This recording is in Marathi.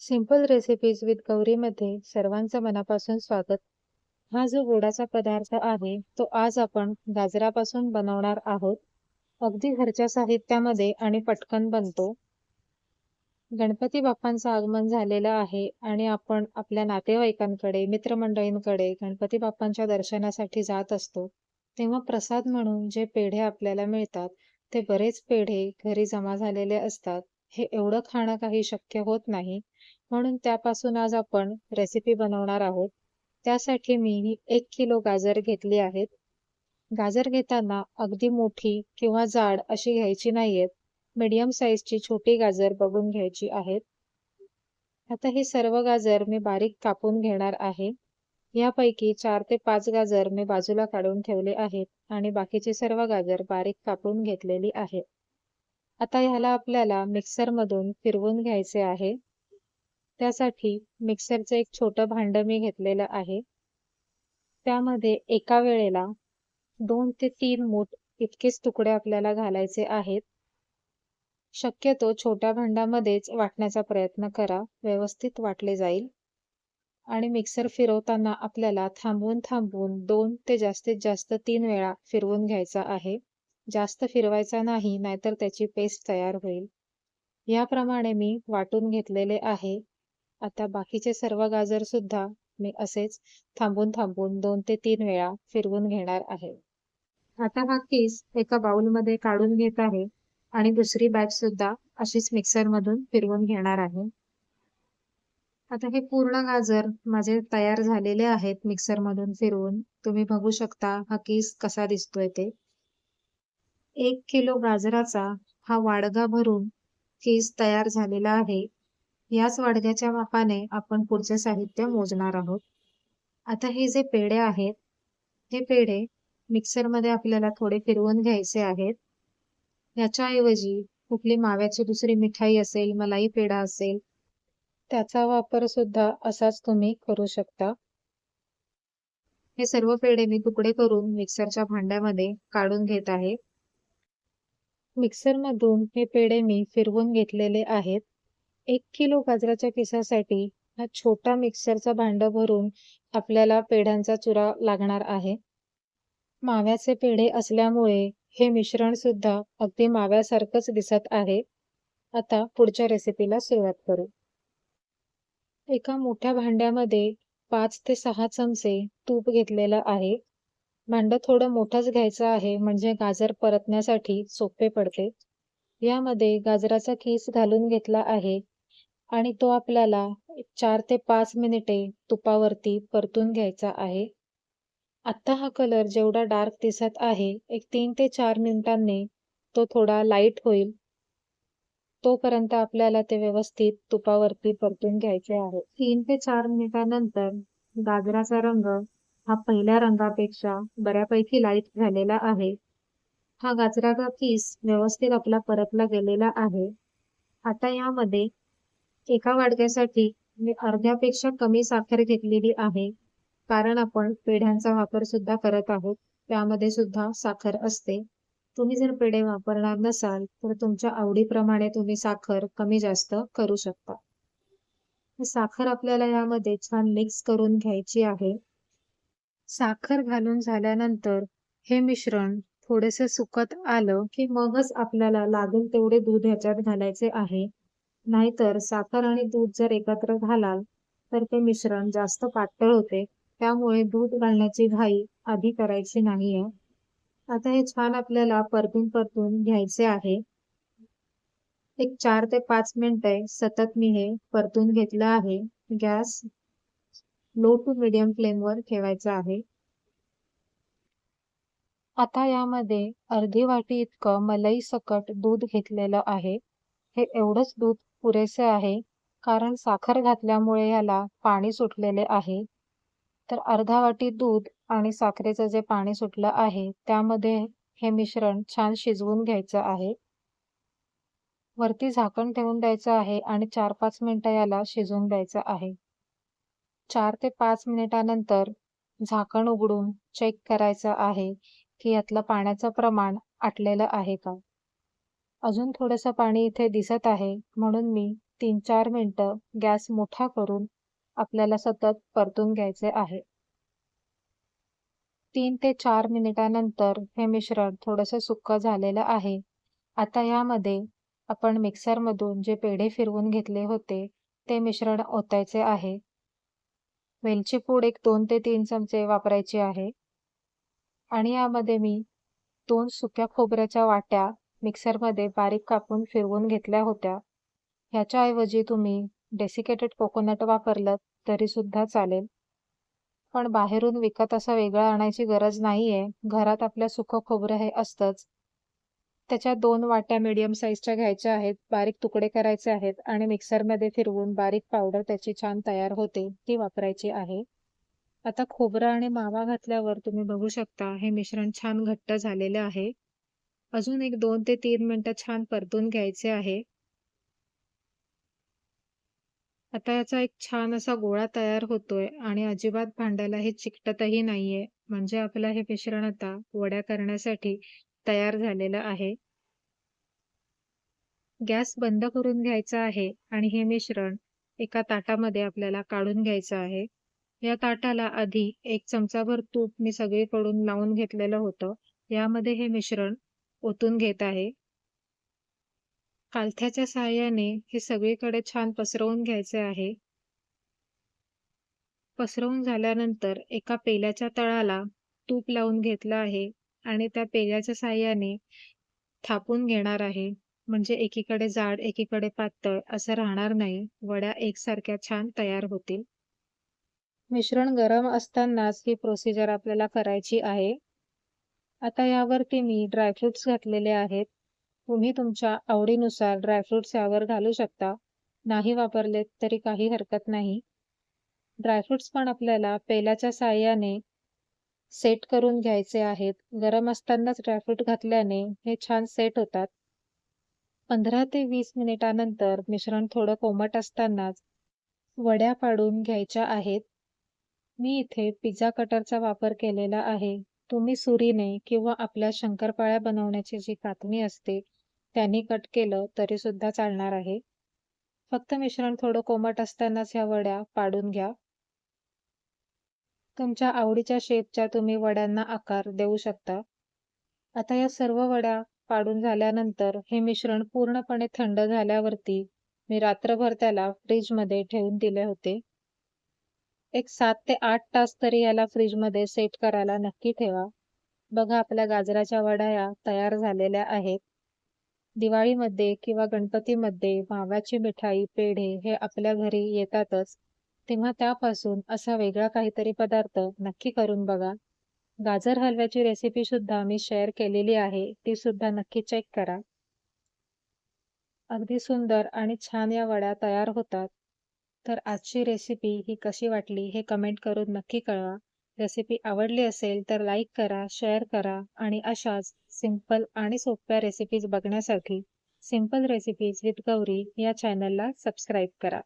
सिंपल रेसिपीज विथ गौरीमध्ये सर्वांचं मनापासून स्वागत. हा जो गोडाचा पदार्थ आहे, तो आज आपण गाजरापासून बनवणार आहोत. अगदी घरच्या साहित्यामध्ये आणि पटकन बनतो. गणपती बाप्पांचं आगमन झालेलं आहे आणि आपण आपल्या नातेवाईकांकडे, मित्रमंडळींकडे गणपती बाप्पांच्या दर्शनासाठी जात असतो. तेव्हा प्रसाद म्हणून जे पेढे आपल्याला मिळतात, ते बरेच पेढे घरी जमा झालेले असतात. हे एवढं खाणं काही शक्य होत नाही. म्हणून त्यापासून आज आपण रेसिपी बनवणार आहोत. त्यासाठी मी ही 1 किलो गाजर घेतली आहेत. गाजर घेताना अगदी मोठी किंवा जाड अशी घ्यायची नाहीयेत. मीडियम साईजची छोटी गाजर बघून घ्यायची आहेत. आता हे सर्व गाजर मी बारीक कापून घेणार आहे. यापैकी चार ते पाच गाजर मी बाजूला काढून ठेवले आहेत आणि बाकीचे सर्व गाजर बारीक कापून घेतलेली आहेत. आता ह्याला आपल्याला मिक्सरमधून फिरवून घ्यायचे आहे. त्यासाठी मिक्सरचं एक छोटं भांडं मी घेतलेलं आहे. त्यामध्ये एका वेळेला दोन ते तीन मूठ इतकेच तुकडे आपल्याला घालायचे आहेत. शक्यतो छोट्या भांड्यामध्येच वाटण्याचा प्रयत्न करा, व्यवस्थित वाटले जाईल. आणि मिक्सर फिरवताना आपल्याला थांबवून थांबवून दोन ते जास्तीत जास्त तीन वेळा फिरवून घ्यायचा आहे. जास्त फिरवायचा नाही, नाहीतर त्याची पेस्ट तयार होईल. याप्रमाणे मी वाटून घेतलेले आहे. आता बाकीचे सर्व गाजर सुद्धा मी असेच थांबून थांबून दोन ते तीन वेळा फिरवून घेणार आहे. आता हा केस एका बाउलमध्ये काढून घेत आहे आणि दुसरी बॅच सुद्धा अशीच मिक्सरमधून फिरवून घेणार आहे. आता हे पूर्ण गाजर माझे तयार झालेले आहेत मिक्सरमधून फिरवून. तुम्ही बघू शकता हा केस कसा दिसतोय ते. एक किलो गाजराचा हा वाडगा भरून केस तयार झालेला आहे. याच वाडग्याच्या मापाने आपण पुढचे साहित्य मोजणार आहोत. आता हे जे पेढे आहेत, हे पेढे मिक्सरमध्ये आपल्याला थोडे फिरवून घ्यायचे आहेत. याच्याऐवजी कुठली माव्याची दुसरी मिठाई असेल, मलाई पेढा असेल, त्याचा वापर सुद्धा असाच तुम्ही करू शकता. हे सर्व पेढे मी तुकडे करून मिक्सरच्या भांड्यामध्ये काढून घेत आहे. मिक्सरमधून हे पेढे मी फिरवून घेतलेले आहेत. एक किलो गाजराच्या केसासाठी हा छोटा मिक्सरचा भांडं भरून आपल्याला पेढ्यांचा चुरा लागणार आहे. माव्याचे पेढे असल्यामुळे हे मिश्रण सुद्धा अगदी माव्यासारखंच दिसत आहे. आता पुढच्या रेसिपीला सुरुवात करू. एका मोठ्या भांड्यामध्ये पाच ते सहा चमचे तूप घेतलेलं आहे. भांडं थोडं मोठंच घ्यायचं आहे म्हणजे गाजर परतण्यासाठी सोपे पडते. यामध्ये गाजराचा किस घालून घेतला आहे आणि तो आपल्याला चार ते पाच मिनिटे तुपावरती परतून घ्यायचा आहे. आत्ता हा कलर जेवढा डार्क दिसत आहे, एक तीन ते चार मिनिटांनी तो थोडा लाइट होईल. तोपर्यंत आपल्याला ते व्यवस्थित तुपावरती परतून घ्यायचे आहे. तीन ते चार मिनिटानंतर गाजराचा रंग हा पहिल्या रंगापेक्षा बऱ्यापैकी लाइट झालेला आहे. हा गाजराचा पीस व्यवस्थित आपला परतला गेलेला आहे. आता यामध्ये एका वाडग्यासाठी मी अर्ध्यापेक्षा कमी साखर घेतलेली आहे. कारण आपण पेढ्यांचा वापर सुद्धा करत आहोत. त्यामध्ये सुद्धा साखर असते. तुम्ही जर पेढे वापरणार नसाल, तर तुमच्या आवडीप्रमाणे तुम्ही साखर कमी जास्त करू शकता. साखर आपल्याला यामध्ये छान मिक्स करून घ्यायची आहे. साखर घालून झाल्यानंतर हे मिश्रण थोडेसे सुकत आलं की मगच आपल्याला लागेल तेवढे दूध ह्याच्यात घालायचे आहे. नाहीतर साखर आणि दूध जर एकत्र घालाल तर ते मिश्रण जास्त पातळ होते. त्यामुळे दूध घालण्याची घाई आधी करायची नाहीये. आता हे छान आपल्याला परतून परतून घ्यायचे आहे. एक चार ते पाच मिनिटे सतत मी हे परतून घेतलं आहे. गॅस लो टू मीडियम फ्लेमवर ठेवायचा आहे. आता यामध्ये अर्धी वाटी इतकं मलाई सकट दूध घेतलेलं आहे. हे एवढंच दूध पुरेसे आहे. कारण साखर घातल्यामुळे याला पाणी सुटलेले आहे. तर अर्धा वाटी दूध आणि साखरेचं जे पाणी सुटलं आहे, त्यामध्ये हे मिश्रण छान शिजवून घ्यायचं आहे. वरती झाकण ठेवून द्यायचं आहे आणि 4-5 मिनिटं याला शिजवून द्यायचं आहे. चार ते पाच मिनिटानंतर झाकण उघडून चेक करायचं आहे की यातलं पाण्याचं प्रमाण आटलेलं आहे का? अजून थोडंसं पाणी इथे दिसत आहे, म्हणून मी तीन चार मिनटं गॅस मोठा करून आपल्याला सतत परतून घ्यायचे आहे. तीन ते चार मिनिटानंतर हे मिश्रण थोडंसं सुक्क झालेलं आहे. आता यामध्ये आपण मिक्सरमधून जे पेढे फिरवून घेतले होते ते मिश्रण ओतायचे आहे. वेलची पूड एक दोन ते तीन चमचे वापरायची आहे. आणि यामध्ये मी दोन सुक्या खोबऱ्याच्या वाट्या मिक्सरमध्ये बारीक कापून फिरवून घेतल्या होत्या. ह्याच्याऐवजी तुम्ही डेसिकेटेड कोकोनट वापरलं तरीसुद्धा चालेल. पण बाहेरून विकत असं वेगळं आणायची गरज नाही आहे घरात आपल्या सुखं खोबरं हे असतंच. त्याच्या दोन वाट्या मीडियम साईजच्या घ्यायच्या आहेत बारीक तुकडे करायचे आहेत आणि मिक्सरमध्ये फिरवून बारीक पावडर त्याची छान तयार होते ती वापरायची आहे. आता खोबरं आणि मावा घातल्यावर तुम्ही बघू शकता हे मिश्रण छान घट्ट झालेलं आहे. अजून एक दोन ते तीन मिनटं छान परतून घ्यायचे आहे. आता याचा एक छान असा गोळा तयार होतोय आणि अजिबात भांड्याला हे चिकटतही नाहीये. म्हणजे आपलं हे मिश्रण आता वड्या करण्यासाठी तयार झालेलं आहे. गॅस बंद करून घ्यायचा आहे आणि हे मिश्रण एका ताटामध्ये आपल्याला काढून घ्यायचं आहे. या ताटाला आधी एक चमचाभर तूप मी सगळीकडून लावून घेतलेलं होतं. यामध्ये हे मिश्रण ओतून घेत आहे. कालथ्याच्या सहाय्याने हे सगळीकडे छान पसरवून घ्यायचे आहे. पसरवून झाल्यानंतर एका पेल्याच्या तळाला तूप लावून घेतलं आहे आणि त्या पेल्याच्या साह्याने थापून घेणार आहे. म्हणजे एकीकडे जाड एकीकडे पातळ असं राहणार नाही. वड्या एकसारख्या छान तयार होतील. मिश्रण गरम असतानाच ही प्रोसिजर आपल्याला करायची आहे. आता यावरती मी ड्रायफ्रुट्स घातलेले आहेत. तुम्ही तुमच्या आवडीनुसार ड्रायफ्रुट्स यावर घालू शकता. नाही वापरलेत तरी काही हरकत नाही. ड्रायफ्रुट्स पण आपल्याला पेल्याच्या साह्याने सेट करून घ्यायचे आहेत. गरम असतानाच ड्रायफ्रूट घातल्याने हे छान सेट होतात. पंधरा ते वीस मिनिटानंतर मिश्रण थोडं कोमट असतानाच वड्या पाडून घ्यायच्या आहेत. मी इथे पिझ्झा कटरचा वापर केलेला आहे. तुम्ही सुरीने किंवा आपल्या शंकरपाळ्या बनवण्याची जी कातणी असते त्यांनी कट केलं तरी सुद्धा चालणार आहे. फक्त मिश्रण थोडं कोमट असतानाच ह्या वड्या पाडून घ्या. तुमच्या आवडीच्या शेपच्या तुम्ही वड्यांना आकार देऊ शकता. आता या सर्व वड्या पाडून झाल्यानंतर हे मिश्रण पूर्णपणे थंड झाल्यावरती मी रात्रभर त्याला फ्रीजमध्ये ठेवून दिले होते. एक सात ते आठ तास तरी याला फ्रीजमध्ये सेट करायला नक्की ठेवा. बघा आपल्या गाजराच्या वड्या तयार झालेल्या आहेत. दिवाळीमध्ये किंवा गणपतीमध्ये माव्याची मिठाई पेढे हे आपल्या घरी येतातच. तेव्हा त्यापासून असा वेगळा काहीतरी पदार्थ नक्की करून बघा. गाजर हलव्याची रेसिपी सुद्धा मी शेअर केलेली आहे ती सुद्धा नक्की चेक करा. अगदी सुंदर आणि छान या वड्या तयार होतात. तर आजची रेसिपी ही कशी वाटली हे कमेंट करून नक्की कळवा. रेसिपी आवडली असेल तर लाईक करा शेअर करा आणि अशाच सिंपल आणि सोप्या रेसिपीज बघण्यासाठी सिंपल रेसिपीज विथ गौरी या चॅनलला सबस्क्राईब करा.